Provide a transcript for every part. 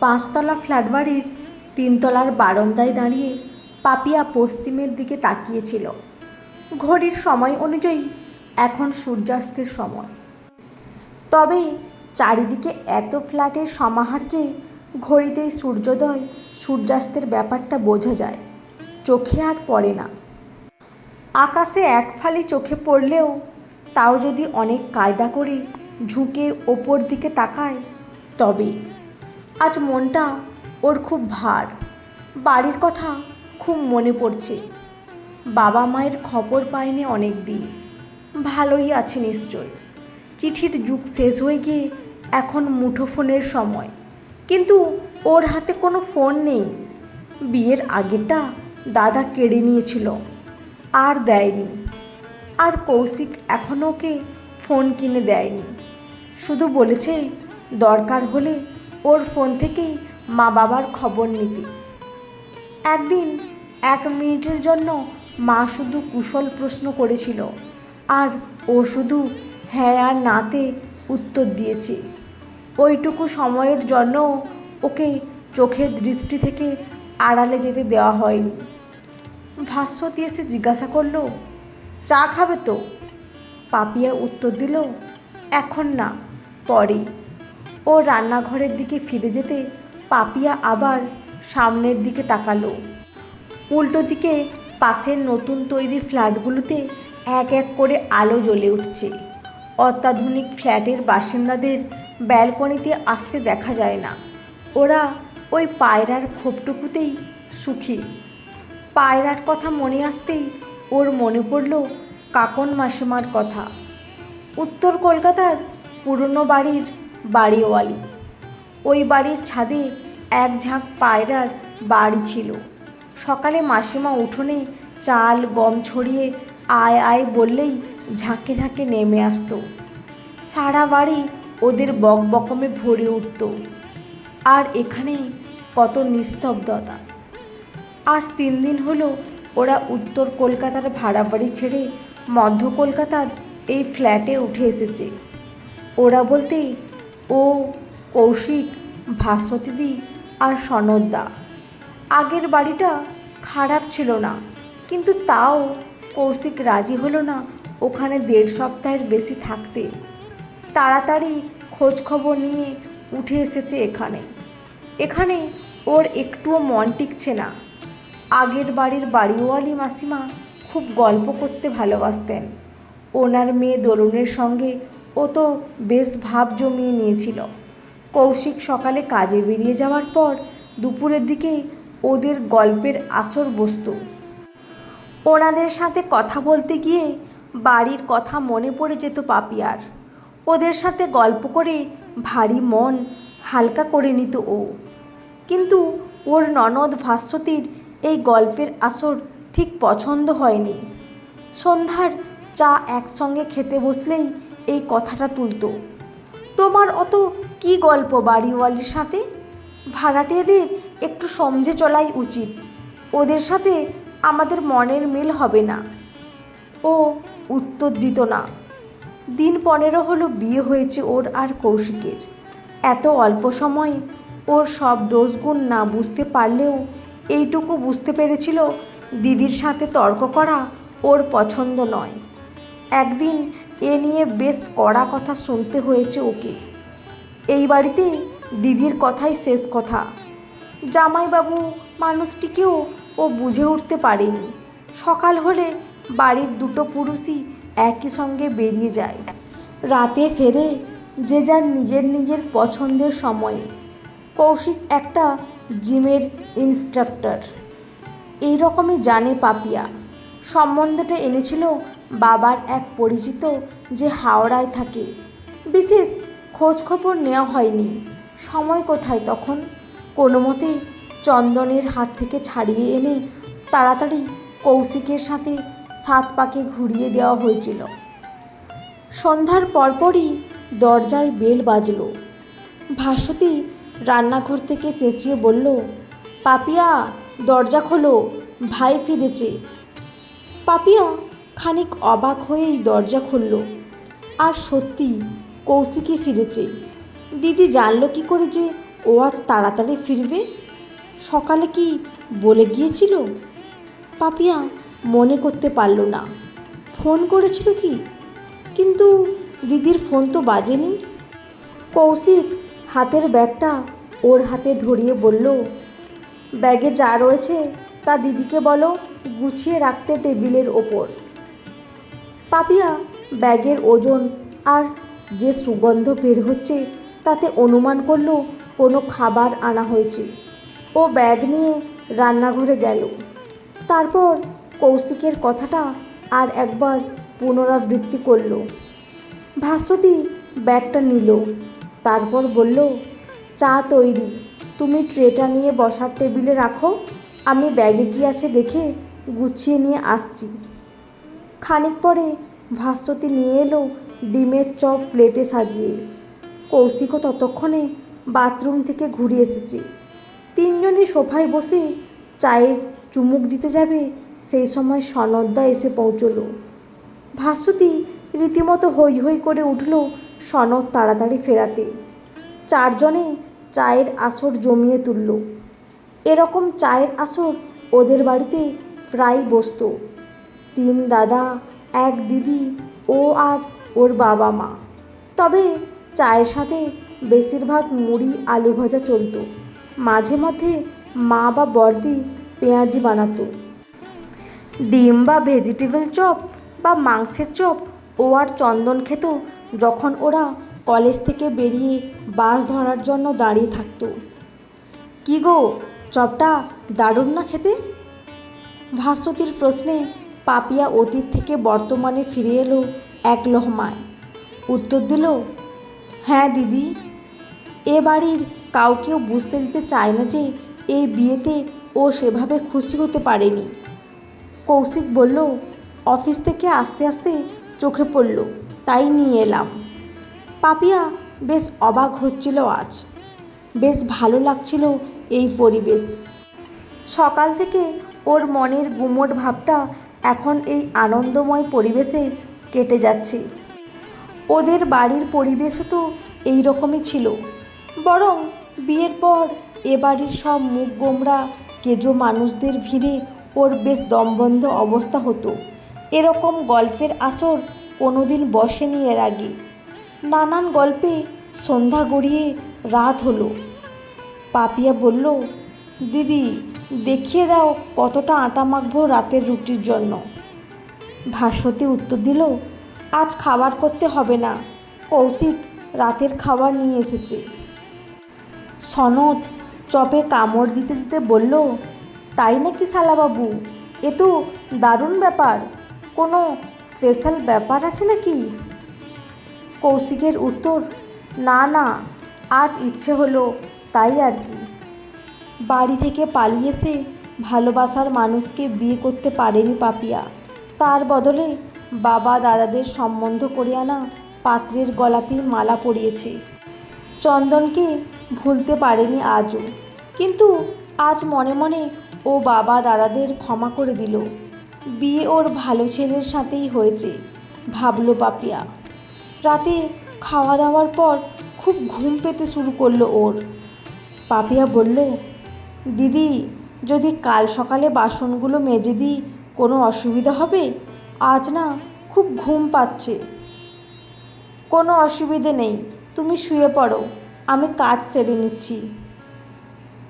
পাঁচতলা ফ্ল্যাট বাড়ির তিনতলার বারান্দায় দাঁড়িয়ে পাপিয়া পশ্চিমের দিকে তাকিয়েছিল। ঘড়ির সময় অনুযায়ী এখন সূর্যাস্তের সময়। তবে চারিদিকে এত ফ্ল্যাটের সমাহার যে ঘড়িতেই সূর্যোদয়, সূর্যাস্তের ব্যাপারটা বোঝা যায়। চোখে আর পড়ে না। আকাশে এক ফালি চোখে পড়লেও তাও যদি অনেক কায়দা করে ঝুঁকে ওপর দিকে তাকায়, তবে আজ মনটা ওর খুব ভার। বাড়ির কথা খুব মনে পড়ছে। বাবা মায়ের খবর পায়নি অনেক দিন ভালোই আছে নিশ্চয়। চিঠির যুগ শেষ হয়ে গিয়ে এখন মুঠোফোনের সময়। কিন্তু ওর হাতে কোনো ফোন নেই। বিয়ের আগেটা দাদা কেড়ে নিয়েছিল। আর দেয়নি। আর কৌশিক এখনও ওকে ফোন কিনে দেয়নি। শুধু বলেছে দরকার হলে ওর ফোন থেকেই মা বাবার খবর নিতে। একদিন এক মিনিটের জন্য মা শুধু কুশল প্রশ্ন করেছিল, আর ও শুধু হ্যাঁ আর নাতে উত্তর দিয়েছে। ওইটুকু সময়ের জন্য ওকে চোখের দৃষ্টি থেকে আড়ালে যেতে দেওয়া হয়নি। ভাস্বতী এসে জিজ্ঞাসা করল, চা খাবে তো? পাপিয়া উত্তর দিল, এখন না, পরে। ও রান্নাঘরের দিকে ফিরে যেতে পাপিয়া আবার সামনের দিকে তাকালো। উল্টো দিকে পাশের নতুন তৈরি ফ্ল্যাটগুলোতে এক এক করে আলো জ্বলে উঠছে। অত্যাধুনিক ফ্ল্যাটের বাসিন্দাদের ব্যালকনিতে আসতে দেখা যায় না। ওরা ওই পায়রার খোপটুকুতেই সুখী। পায়রার কথা মনে আসতেই ওর মনে পড়ল কাকন মাসিমার কথা। উত্তর কলকাতার পুরনো বাড়ির বাড়িওয়ালি। ওই বাড়ির ছাদে এক ঝাঁক পায়রার বাড়ি ছিল। সকালে মাসিমা উঠোনে চাল, গম ছড়িয়ে আয় আয় বললেই ঝাঁকে ঝাঁকে নেমে আসতো। সারা বাড়ি ওদের বক বকমে ভরে উঠত। আর এখানে কত নিস্তব্ধতা। আজ তিন দিন হলো ওরা উত্তর কলকাতার ভাড়া বাড়ি ছেড়ে মধ্য কলকাতার এই ফ্ল্যাটে উঠে এসেছে। ওরা বলতে ও কৌশিক ভাস্বতীদি আর সনদদা। আগের বাড়িটা খারাপ ছিল না, কিন্তু তাও কৌশিক রাজি হলো না ওখানে দেড় সপ্তাহের বেশি থাকতে। তাড়াতাড়ি খোঁজ খবর নিয়ে উঠে এসেছে এখানে। এখানে ওর একটুও মন টিকছে না। আগের বাড়ির বাড়িওয়ালি মাসিমা খুব গল্প করতে ভালোবাসতেন। ওনার মেয়ে দরুণের সঙ্গে ও তো বেশ ভাব জমিয়ে নিয়েছিল। কৌশিক সকালে কাজে বেরিয়ে যাওয়ার পর দুপুরের দিকে ওদের গল্পের আসর বসত। ওনাদের সাথে কথা বলতে গিয়ে বাড়ির কথা মনে পড়ে যেত পাপিয়ার। ওদের সাথে গল্প করে ভারী মন হালকা করে নিত ও। কিন্তু ওর ননদ ভাস্বতীর এই গল্পের আসর ঠিক পছন্দ হয়নি। সন্ধ্যার চা একসঙ্গে খেতে বসলেই এই কথাটা তুলতো। তোমার অত কি গল্প বাড়িওয়ালির সাথে? ভাড়াটেদের একটু সমঝে চলাই উচিত। ওদের সাথে আমাদের মনের মিল হবে না। ও উত্তর দিত না। দিন পনেরো হলো, বিয়ে হয়েছে ওর আর কৌশিকের। এত অল্প সময় ওর সব দোষগুণ না বুঝতে পারলেও এইটুকু বুঝতে পেরেছিল দিদির সাথে তর্ক করা ওর পছন্দ নয়। একদিন এ নিয়ে বেশ কড়া কথা শুনতে হয়েছে ওকে। এই বাড়িতে দিদির কথাই শেষ কথা। জামাইবাবু মানুষটিকেও ও বুঝে উঠতে পারেনি। সকাল হলে বাড়ির দুটো পুরুষই একই সঙ্গে বেরিয়ে যায়। রাতে ফেরে যে যার নিজের নিজের পছন্দের সময়ে। কৌশিক একটা জিমের ইনস্ট্রাক্টর এই রকমই জানে পাপিয়া। সম্বন্ধটা এনেছিল বাবার এক পরিচিত যে হাওড়ায় থাকে। বিশেষ খোঁজখবর নেওয়া হয়নি। সময় কোথায় তখন? কোনো মতেই চন্দনের হাত থেকে ছাড়িয়ে এনে তাড়াতাড়ি কৌশিকের সাথে সাত পাকে ঘুরিয়ে দেওয়া হয়েছিল। সন্ধ্যার পরপরই দরজায় বেল বাজল। ভাসতী রান্নাঘর থেকে চেঁচিয়ে বলল, পাপিয়া, দরজা খোলো, ভাই ফিরেছে। পাপিয়া খানিক অবাক হয়েই দরজা খুলল। আর সত্যি কৌশিকই ফিরেছে। দিদি জানলো কি করে যে ও আজ তাড়াতাড়ি ফিরবে? সকালে কি বলে গিয়েছিল? পাপিয়া মনে করতে পারল না। ফোন করেছিল কি? কিন্তু দিদির ফোন তো বাজেনি। কৌশিক হাতের ব্যাগটা ওর হাতে ধরিয়ে বলল, ব্যাগে যা রয়েছে তা দিদিকে বলো, গুছিয়ে রাখতে টেবিলের ওপর। পাপিয়া, ব্যাগের ওজন আর যে সুগন্ধ বের হচ্ছে তাতে অনুমান করল কোনো খাবার আনা হয়েছে। ও ব্যাগ নিয়ে রান্নাঘরে গেল। তারপর কৌশিকের কথাটা আর একবার পুনরাবৃত্তি করল। ভাস্বতী ব্যাগটা নিল, তারপর বলল, চা তৈরি, তুমি ট্রেটা নিয়ে বসার টেবিলে রাখো, আমি ব্যাগে কী আছে দেখে গুছিয়ে নিয়ে আসছি। খানিক পরে ভাস্বতী নিয়ে এলো ডিমের চপ প্লেটে সাজিয়ে। কৌশিকও ততক্ষণে বাথরুম থেকে ঘুরে এসেছে। তিনজনই সোফায় বসে চায়ের চুমুক দিতে যাবে সেই সময় সনদদা এসে পৌঁছলো। ভাস্বতী রীতিমতো হই হই করে উঠল সনদ তাড়াতাড়ি ফেরাতে। চারজনে চায়ের আসর জমিয়ে তুলল। এরকম চায়ের আসর ওদের বাড়িতে প্রায় বসতো। তিন দাদা, এক দিদি, ও আর ওর বাবা মা। তবে চায়ের সাথে বেশিরভাগ মুড়ি আলু ভাজা চলতো। মাঝে মধ্যে মা বা বর্দি পেঁয়াজি বানাতো। ডিম বা ভেজিটেবল চপ বা মাংসের চপ ও আর চন্দন খেত যখন ওরা কলেজ থেকে বেরিয়ে বাস ধরার জন্য দাঁড়িয়ে থাকতো। কি গো, চপটা দারুণ না খেতে? ভাস্বতীর প্রশ্নে পাপিয়া অতীত থেকে বর্তমানে ফিরে এলো এক লহমায়। উত্তর দিল হ্যাঁ দিদি, এ বাড়ির কাউকেও বুঝতে দিতে চায় না যে এই বিয়েতে ও সেভাবে খুশি হতে পারেনি। কৌশিক বলল, অফিস থেকে আস্তে আস্তে চোখে পড়ল, তাই নিয়ে এলাম। পাপিয়া বেশ অবাক হচ্ছিল আজ। বেশ ভালো লাগছিল এই পরিবেশ। সকাল থেকে ওর মনের গুমোট ভাবটা এখন এই আনন্দময় পরিবেশে কেটে যাচ্ছে। ওদের বাড়ির পরিবেশও তো এই রকমই ছিল। বরং বিয়ের পর এ বাড়ির সব মুখ গোমরা কেজো মানুষদের ভিড়ে ওর বেশ দমবন্ধ অবস্থা হতো। এরকম গল্পের আসর কোনোদিন বসেনি এর আগে। নানান গল্পে সন্ধ্যা গড়িয়ে রাত হলো। পাপিয়া বলল, দিদি দেখিয়ে দাও কতটা আটা মাখবো রাতের রুটির জন্য। ভাস্বতী উত্তর দিল, আজ খাবার করতে হবে না। কৌশিক রাতের খাবার নিয়ে এসেছে। সনদ চপে কামড় দিতে দিতে বলল, তাই নাকি শালাবাবু? এ তো দারুণ ব্যাপার। কোনো স্পেশাল ব্যাপার আছে নাকি? কৌশিকের উত্তর, না না, আজ ইচ্ছে হলো তাই আর কি। বাড়ি থেকে পালিয়ে এসে ভালোবাসার মানুষকে বিয়ে করতে পারেনি পাপিয়া। তার বদলে বাবা দাদাদের সম্বন্ধ করে আনা পাত্রের গলাতেই মালা পরিয়েছে। চন্দনকে ভুলতে পারেনি আজও। কিন্তু আজ মনে মনে ও বাবা দাদাদের ক্ষমা করে দিল। বিয়ে ওর ভালো ছেলের সাথেই হয়েছে, ভাবলো পাপিয়া। রাতে খাওয়া দাওয়ার পর খুব ঘুম পেতে শুরু করল ওর। পাপিয়া বলল দিদি, যদি কাল সকালে বাসনগুলো মেজে দিই, কোনো অসুবিধা হবে? আজ না খুব ঘুম পাচ্ছে। কোনো অসুবিধে নেই, তুমি শুয়ে পড়ো, আমি কাজ সেরে নিচ্ছি।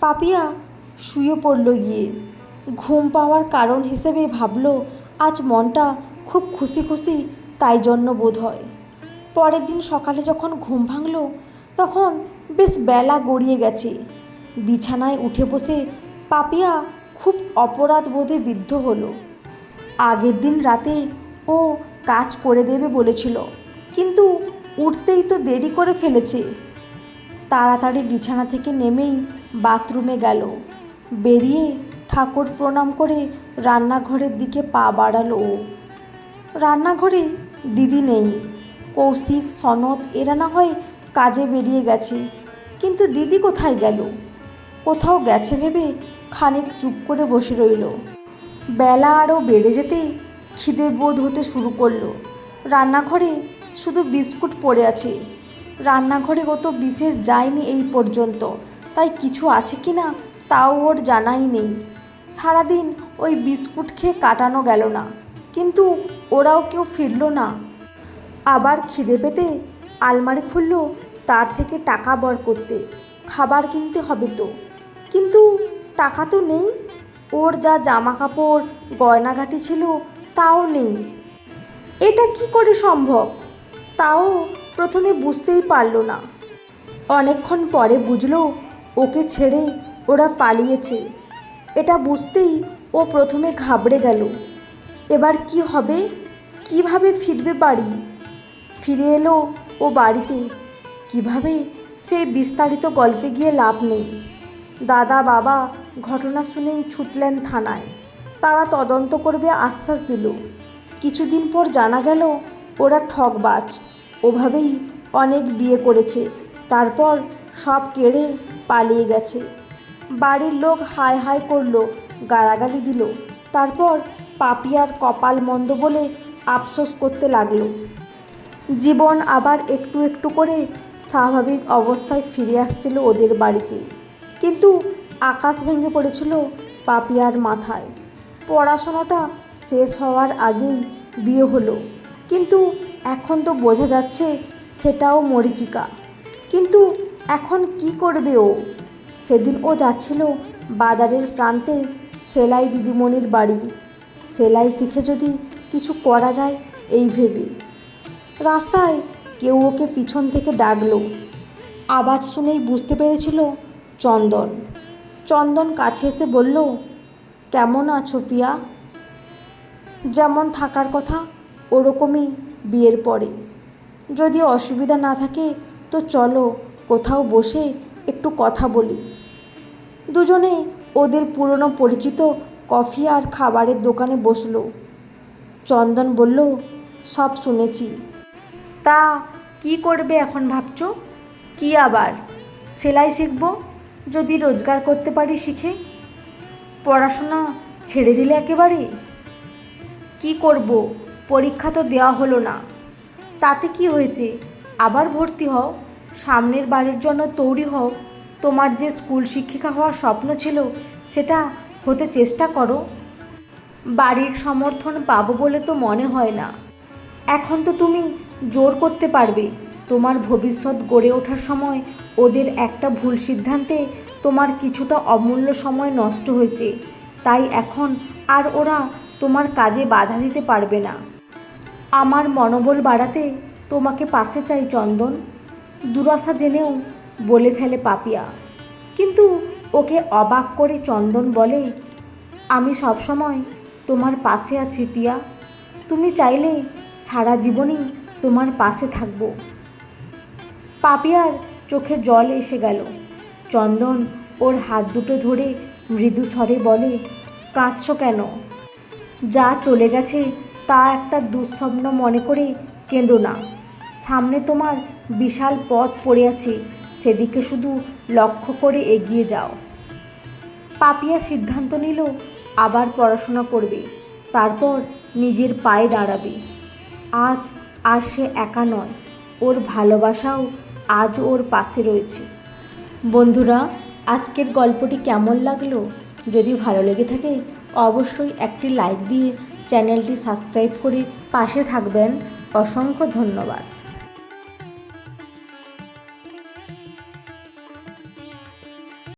পাপিয়া শুয়ে পড়ল গিয়ে। ঘুম পাওয়ার কারণ হিসেবে ভাবলো, আজ মনটা খুব খুশি খুশি তাই জন্য বোধ হয়। পরের দিন সকালে যখন ঘুম ভাঙল, তখন বেশ বেলা গড়িয়ে গেছে। বিছানায় উঠে বসে পাপিয়া খুব অপরাধ বোধে বিদ্ধ হলো। আগের দিন রাতে ও কাজ করে দেবে বলেছিল, কিন্তু উঠতেই তো দেরি করে ফেলেছে। তাড়াতাড়ি বিছানা থেকে নেমেই বাথরুমে গেল। বেরিয়ে ঠাকুর প্রণাম করে রান্নাঘরের দিকে পা বাড়ালো ও। রান্নাঘরে দিদি নেই, কৌশিক, সনদ, এরা না হয় কাজে বেরিয়ে গেছে। কিন্তু দিদি কোথায় গেল? কোথাও গেছে ভেবে খানিক চুপ করে বসে রইল। বেলা আরও বেড়ে যেতেই খিদে বোধ হতে শুরু করল। রান্নাঘরে শুধু বিস্কুট পড়ে আছে। রান্নাঘরে কত বিশেষ যায়নি এই পর্যন্ত। তাই কিছু আছে কি না তাও ওর জানাই নেই। সারাদিন ওই বিস্কুট খেয়ে কাটানো গেল না। কিন্তু ওরাও কেউ ফিরল না। আবার খিদে পেতে আলমারি খুললো তার থেকে টাকা বর করতে। খাবার কিনতে হবে তো। কিন্তু টাকা তো নেই। ওর যা জামা কাপড় গয়নাগাটি ছিল, তাও নেই। এটা কি করে সম্ভব? তাও প্রথমে বুঝতেই পারল না। অনেকক্ষণ পরে বুঝলো, ওকে ছেড়ে ওরা পালিয়েছে। এটা বুঝতেই ও প্রথমে ঘাবড়ে গেল। এবার কি হবে? কীভাবে ফিরবে বাড়ি? ফিরে এলো ও বাড়িতে। কীভাবে? সে বিস্তারিত গল্পে গিয়ে লাভ নেই। দাদা বাবা ঘটনা শুনেই ছুটলেন থানায়। তারা তদন্ত করবে আশ্বাস দিল। কিছুদিন পর জানা গেল, ওরা ঠকবাজ ওভাবেই অনেক বিয়ে করেছে। তারপর সব কেড়ে পালিয়ে গেছে। বাড়ির লোক হাই হাই করল, গালাগালি দিল। তারপর পাপিয়ার কপাল মন্দ বলে আফসোস করতে লাগল। জীবন আবার একটু একটু করে স্বাভাবিক অবস্থায় ফিরে আসছিল ওদের বাড়িতে। কিন্তু আকাশ ভেঙে পড়েছিল পাপিয়ার মাথায়। পড়াশোনাটা শেষ হওয়ার আগেই বিয়ে হলো। কিন্তু এখন তো বোঝা যাচ্ছে সেটাও মরিচিকা। কিন্তু এখন কি করবে ও? সেদিন ও যাচ্ছিল বাজারের প্রান্তে সেলাই দিদিমণির বাড়ি। সেলাই শিখে যদি কিছু করা যায় এই ভেবে। রাস্তায় কেউ ওকে পিছন থেকে ডাকলো। আওয়াজ শুনেই বুঝতে পেরেছিল চন্দন। চন্দন কাছে এসে বলল, কেমন আছো পিয়া? যেমন থাকার কথা, ওরকমই বিয়ের পরে। যদি অসুবিধা না থাকে, তো চলো কোথাও বসে একটু কথা বলি। দুজনে ওদের পুরনো পরিচিত কফি আর খাবারের দোকানে বসল। চন্দন বলল, সব শুনেছি। তা কি করবে এখন ভাবছ? কি আবার? সেলাই শিখব? যদি রোজগার করতে পারি শিখে, পড়াশোনা ছেড়ে দিলে একেবারে? কি করব? পরীক্ষা তো দেওয়া হলো না। তাতে কি হয়েছে? আবার ভর্তি হও। সামনের বাড়ির জন্য তৈরি হও। তোমার যে স্কুল শিক্ষিকা হওয়ার স্বপ্ন ছিল, সেটা হতে চেষ্টা করো। বাড়ির সমর্থন পাবো বলে তো মনে হয় না। এখন তো তুমি জোর করতে পারবে। তোমার ভবিষ্যৎ গড়ে ওঠার সময় ওদের একটা ভুল সিদ্ধান্তে তোমার কিছুটা অমূল্য সময় নষ্ট হয়েছে। তাই এখন আর ওরা তোমার কাজে বাধা দিতে পারবে না। আমার মনোবল বাড়াতে তোমাকে পাশে চাই চন্দন। দুরাশা জেনেও বলে ফেলে পাপিয়া। কিন্তু ওকে অবাক করে চন্দন বলে, আমি সবসময় তোমার পাশে আছি পিয়া। তুমি চাইলে সারা জীবনই তোমার পাশে থাকব। পাপিয়ার চোখে জল এসে গেল। চন্দন ওর হাত দুটো ধরে মৃদু স্বরে বলে, কাঁদছ কেন? যা চলে গেছে তা একটা দুঃস্বপ্ন মনে করে কেঁদো না। সামনে তোমার বিশাল পথ পড়ে আছে, সেদিকে শুধু লক্ষ্য করে এগিয়ে যাও। পাপিয়া সিদ্ধান্ত নিল, আবার পড়াশোনা করবে, তারপর নিজের পায়ে দাঁড়াবে। আজ আর সে একা নয়, ওর ভালোবাসাও আজ ওর পাশে রয়েছি। বন্ধুরা, আজকের গল্পটি কেমন লাগল? যদি ভালো লেগে থাকে, অবশ্যই একটি লাইক দিয়ে চ্যানেলটি সাবস্ক্রাইব করে পাশে থাকবেন। অসংখ্য ধন্যবাদ।